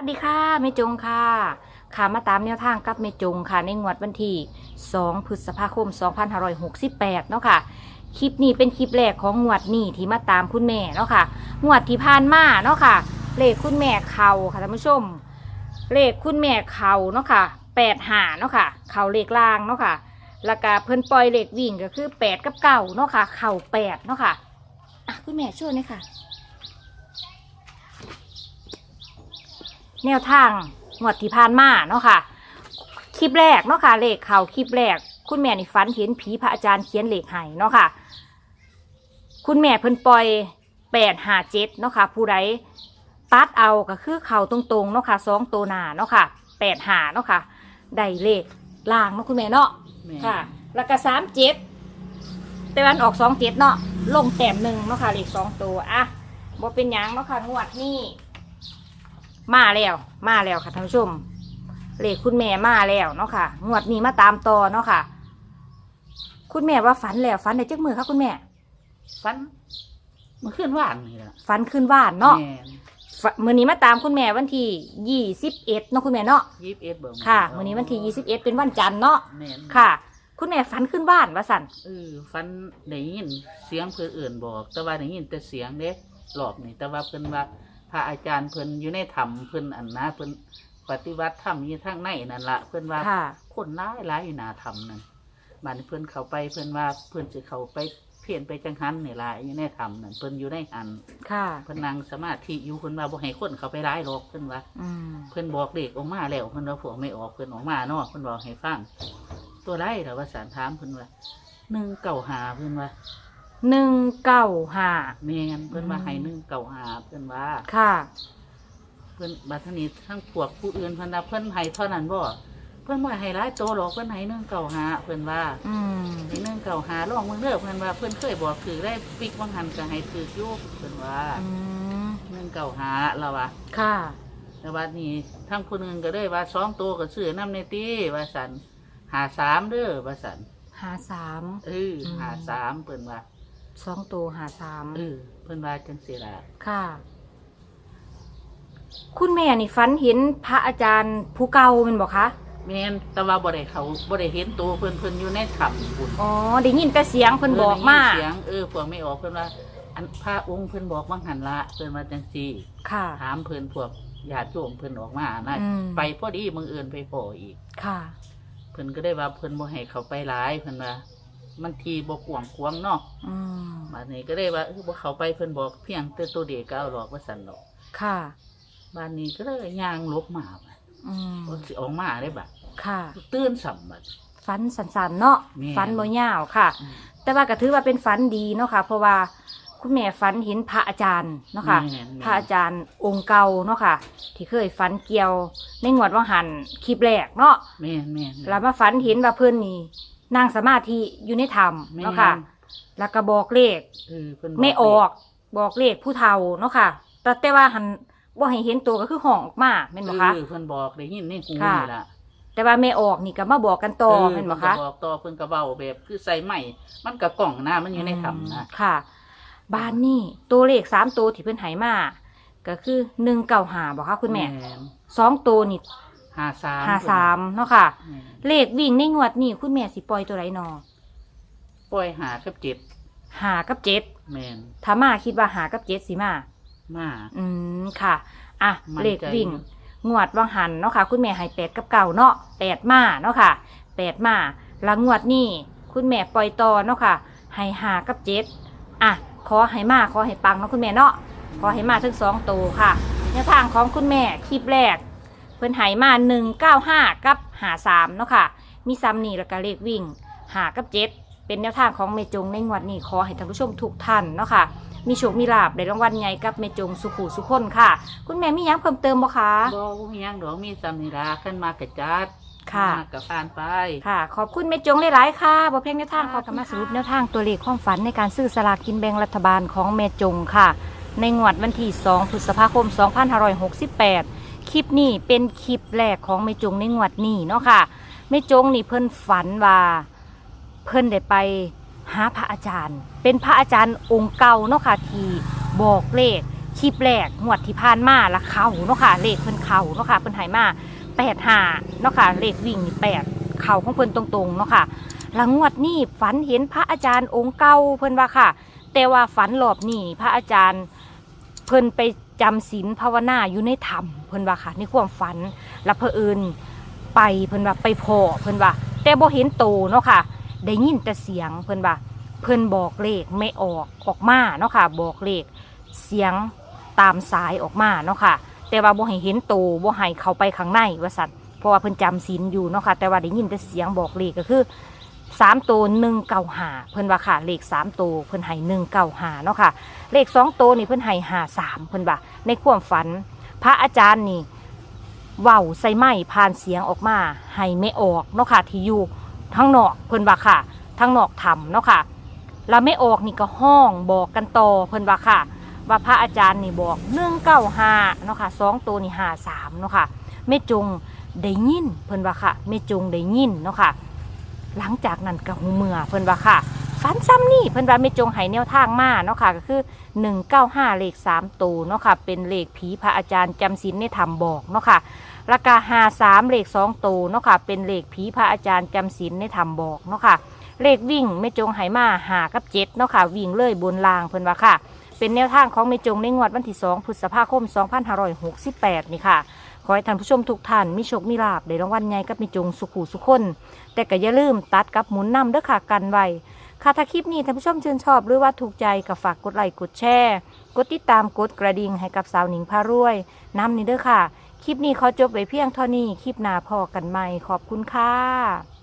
วัสดีค่ะเมจงค่ะ ค่ะมาตามแนวทางกับเมจงค่ะ ในงวดวันที่ 2 พฤษภาคม 2568 เนาะค่ะ คลิปนี้เป็นคลิปแรกของงวดนี้ที่มาตามคุณแม่เนาะค่ะ งวดที่ผ่านมาเนาะค่ะ เลขคุณแม่เขาค่ะท่านผู้ชม เลขคุณแม่เขาเนาะค่ะแปดหาเนาะค่ะ เขาเลขล่างเนาะค่ะแล้วก็เพิ่นปล่อยเลขวิ่งก็คือแปดกับเก้าเนาะค่ะ เข่าแปดเนาะค่ะ อะคุณแม่ช่วยหน่อยค่ะ แนวทางงวดที่ผ่านมาเนาะค่ะ คลิปแรกเนาะค่ะเลขเขาคลิปแรก คุณแม่นี่ฝันเห็นผีพระอาจารย์เขียนเลขให้เนาะค่ะ คุณแม่เพิ่นปล่อยแปดหาเจ็ดเนาะค่ะ ผู้ใดตัดเอาก็คือเข่าตรงๆเนาะค่ะสองตัวหนาเนาะค่ะแปดหาเนาะค่ะได้เลขล่างเนาะคุณแม่เนาะแม่ค่ะ แล้วก็สามเจ็ดแต่วันออกสองเจ็ดเนาะลงแต้มหนึ่งเนาะค่ะเลขสองตัวอะบ่เป็นหยังเนาะค่ะงวดนี้ มาแล้วมาแล้วค่ะท่านผู้ชมเลขคุณแม่มาแล้วเนาะค่ะงวดนี้มาตามต่อเนาะค่ะ คุณแม่ว่าฝันแล้วฝันในจักมือค่ะคุณแม่ฟันมันขึ้นว่านนี่แหละฝันขึ้นว่านเนาะแม่ฝมือนี้มาตามคุณแม่วันที่ยี่สิบเอ็ดเนาะคุณแม่เนาะยี่สิบเอ็ดเบิ่งค่ะมือนี้วันที่ยี่สิบเอ็ดเป็นวันจันทร์เนาะแม่นค่ะ คุณแม่ฝันขึ้นว่านว่าสันเออฟันได้ยินเสียงเพื่นอื่นบอก แต่ว่าได้ยินแต่เสียงเด้หลอบนี่แต่ว่าเพิ่นว่า พระอาจารย์เพิ่นอยู่ในถ้ำเพิ่นอันนะเพิ่นปฏิบัติธรรมอยู่ทางในนั่นละเพิ่นว่าค่ะ คนร้ายร้ายอยู่หนาถ้ำนั่นบัดนี้เพิ่นเข้าไปเพิ่นว่าเพิ่นสิเข้าไปเพียนไปจังหันนี่ล่ะอยู่ในถ้ำนั่นเพิ่นอยู่ในหันค่ะ เพิ่นนั่งสมาธิอยู่เพิ่นว่าบ่ให้คนเข้าไปร้ายหรอกเพิ่นว่า อืม เพิ่นบอกเด็กออกมาแล้วเพิ่นว่าพวกไม่ออกเพิ่นออกมาเนาะเพิ่นบอกให้ฟังตัวไรแต่ว่าสารถามเพิ่นว่าหนึ่งเก่าหาเพิ่นว่า หนึ่งเก้าห้าแม่นเพิ่นว่าอืมให้หนึ่งเก่าหาเพิ่นว่า ค่ะ เพิ่นบัดนี้ทั้งพวกผู้อื่นเพิ่นว่าเพิ่นให้เท่านั้นบ่เพิ่นบ่ให้หลายโตหรอกเพิ่นให้หนึ่งเก่าหาเพิ่นว่าอืมให้หนึ่งเก่าหาลองเบิ่งเด้อเพิ่นว่าเพิ่นเคยบอกถือได้ปิกวังหันก็ให้ถืออยู่เพิ่นว่าอืมหนึ่งเก่าหาแล้วว่า ค่ะ แต่ว่านี้ทั้งผู้หนึงก็ได้ว่าสองตัวก็ซื้อน้ำในตีว่าสันหาสามเด้อว่าสันหาสาม เอออืมหาสามเพิ่นว่า สองตัวหาสามเออเพิ่นว่าจังสีละค่ะ คุณแม่นี่ฝันเห็นพระอาจารย์ผู้เก่าแมันบอกคะแม่นแต่ว่าบ่ได้เขาบ่ได้เห็นตัวเพิ่นเพิ่นอยู่ในถ้ำบุญอ๋อได้ยินแต่เสียงเพิ่นบอกมาเได้ยินเสียงเออพวกไม่ออกเพิ่นว่า อันพระองค์เพิ่นบอกว่างหันละเพิ่นว่าจังซี่ค่ะ ถามเพิ่นพวกญาติโยมเพิ่นออกมานะอืม ไปพอดีมึงเอินไปพออีก ค่ะ เพิ่นก็ได้ว่าเพิ่นบ่ให้เขาไปหลายเพิ่นว่า มันทีบ่กว้างขวางเนาะอืมบัดนี้ก็ได้ว่าเออบ่เขาไปเพิ่นบอกเพียงแต่ตัวเด็กก็เอาหรอกว่าสั่นหรอกค่ะ บ้านนี้ก็เลยย่างลบมาบัดอืมบ่สิออกมาได้บัดค่ะตื่นสัมบัดฝันสันๆเนาะแม่ฝันบ่ยาวค่ะแต่ว่าก็ถือว่าเป็นฝันดีเนาะค่ะ เพราะว่าคุณแม่ฝันเห็นพระอาจารย์เนาะค่ะ แม่นพระอาจารย์องค์เก่าเนาะค่ะ ที่เคยฝันเกี่ยวในงวดว่างหันคลิปแรกเนาะแม่นแม่นแล้วมาฝันเห็นว่าเพิ่นนี่ นั่งสมาธิอยู่ในถ้ำแม่นเนาะค่ะ แล้วก็บอกเลขเออเพิ่นไม่ออกบอกเลขผู้เฒ่าเนาะค่ะ แต่แต่ว่าหันว่าให้เห็นตัวก็คือห้องออกมาแม่นบ่คะ เออเพิ่นบอกได้ยินในหูค่ะ นี่ล่ะแต่ว่าไม่ออกนี่ก็มาบอกกันต่อเออแม่นบ่เพิ่คะก็บอกต่อเพิ่นก็เว้าแบบคือใส่ไม้มันก็กล่องหน้ามันอยู่ในถ้ำนะค่ะบ้านนี่ตัวเลขสามตัวที่เพิ่นให้มา ก็คือหนึ่งเก้าหาบอกค่ะคุณแม่ นสองตัวนี่ หาสามหาสามเนาะค่ะแม่นเลขวิ่งในงวดนี่คุณแม่สิปล่อยตัวไรนอปล่อยหากับเจ็ดหากับเจ็ดแม่นถ้ามาคิดว่าหากับเจ็ดสิมา มา อืมค่ะ อะมั่นใจเลขวิ่ง งวดวังหันเนาะค่ะ คุณแม่ให้แปดกับเก่าเนาะแปดมาเนาะค่ะแปดมาแล้วงวดนี่คุณแม่ปล่อยต่อเนาะค่ะให้หากับเจ็ดอะขอให้มาขอให้ปังเนาะคุณแม่เนาะขอให้มาทั้งสองตัวค่ะแนวทางของคุณแม่คลิปแรก เพิ่นให้มาหนึ่งเก้าห้ากับหาสามเนาะค่ะ มีซ้ำนี่แล้วก็เลขวิ่งหากับเจ็ดเป็นแนวทางของเมจงในงวดนี้ขอให้ท่านผู้ชมทุกท่านเนาะค่ะ มีโชคมีลาบได้รางวัลใหญ่กับเมจงสุขุสุขคนค่ะ คุณแม่มีย้ำเพิ่มเติมบ่คะ บ่มีหยังดอกมีซ้ำนี่ล่ะขึ้นมากระจัดค่ะ มากระผ่านไป ค่ะ ขอบคุณแม่จงหลายๆค่ะบ่เพียงแนวทางขอมาสรุปแนวทางตัวเลขความฝันในการซื้อสลากกินแบ่งรัฐบาลของแม่จงค่ะ ในงวดวันที่ 2 พฤษภาคม 2568 คลิปนี้เป็นคลิปแรกของแม่จงในงวดนี้เนาะค่ะแม่จงนี่เพิ่นฝันว่าเพิ่นได้ไปหาพระอาจารย์ เป็นพระอาจารย์องค์เก่าเนาะค่ะที่บอกเลขคลิปแรกงวดที่ผ่านมาละเขาเนาะค่ะเลขเพิ่นเขาเนาะค่ะเพิ่นหายมาแปดหาเนาะค่ะเลขวิ่งนี่แปดเข่าของเพิ่นตรงๆเนาะค่ะหลังงวดนี้ฝันเห็นพระอาจารย์องค์เก่าเพิ่นว่าค่ะ แต่ว่าฝันรอบนี้พระอาจารย์ เพิ่นไปจำศีลภาวนาอยู่ในถ้ำเพิ่นว่าค่ะในความฝันแล้วเพอเอิญไปเพิ่นว่าไปพอเพิ่นว่า แต่บ่เห็นโตเนาะค่ะ ได้ยินแต่เสียงเพิ่นว่าเพิ่นบอกเลขไม่ออกออกมาเนาะค่ะ บอกเลขเสียงตามสายออกมาเนาะค่ะ แต่ว่าบ่ให้เห็นโตบ่ให้เข้าไปข้างในว่าซั่นเพราะว่าเพิ่นจำศีลอยู่เนาะค่ะแต่ว่าได้ยินแต่เสียงบอกเลขก็คือ สามโตหนึ่งเก้าหาเพิ่นว่าค่ะเลขสามโตเพิ่นให้หนึ่งเก้าหาเนาะค่ะ เลขสองโตนี่เพิ่นให้หาสามเพิ่นว่าในความฝัน พระอาจารย์นี่เว้าใส่ไม้ผ่านเสียงออกมาให้ไม่ออกเนาะค่ะที่อยู่ทั้งนอกเพิ่นว่าค่ะทั้งนอกถ้ำเนาะค่ะเราไม่ออกนี่ก็ห้องบอกกันต่อเพิ่นว่าค่ะ ว่าพระอาจารย์นี่บอกหนึ่งเก้าห้าเนาะค่ะสองตัวนี่หาสามเนาะค่ะไม่จงได้ยินเพิ่นว่าค่ะไม่จงได้ยินเนาะค่ะ หลังจากนั้นก็หูเมื่อเพิ่นว่าค่ะฝันซ้ำนี่เพิ่นว่าไม่จงให้แนวทางมาเนาะค่ะก็คือหนึ่งเก้าห้าเลขสามตัวเนาะค่ะเป็นเลขผีพระอาจารย์จำศีลในธรรมบอกเนาะค่ะราคาห้าสามเลขสองตัวเนาะค่ะเป็นเลขผีพระอาจารย์จำศีลในธรรมบอกเนาะค่ะเลขวิ่งไม่จงไหมาหากับเจ็ดเนาะค่ะวิ่งเลยบนรางเพิ่นว่าค่ะ เป็นแนวทางของไม่จงในงวดวันที่ 2 พฤษภาคม 2568 นี่ค่ะ ขอให้ท่านผู้ชมทุกท่านมีโชคมีลาบได้รางวัลใหญ่กับไม่จงสุขูสุขคน แต่ก็อย่าลืมตัดกับหมุนนำเด้อค่ะกันไว้ค่ะถ้าคลิปนี้ท่านผู้ชมชื่นชอบหรือว่าถูกใจก็ฝากกดไลค์กดแชร์กดติดตามกดกระดิ่งให้กับสาวหนิงพารวยน้ำนี่เด้อค่ะ คลิปนี้ขอจบไว้เพียงเท่านี้คลิปหน้าพอกันใหม่ขอบคุณค่ะ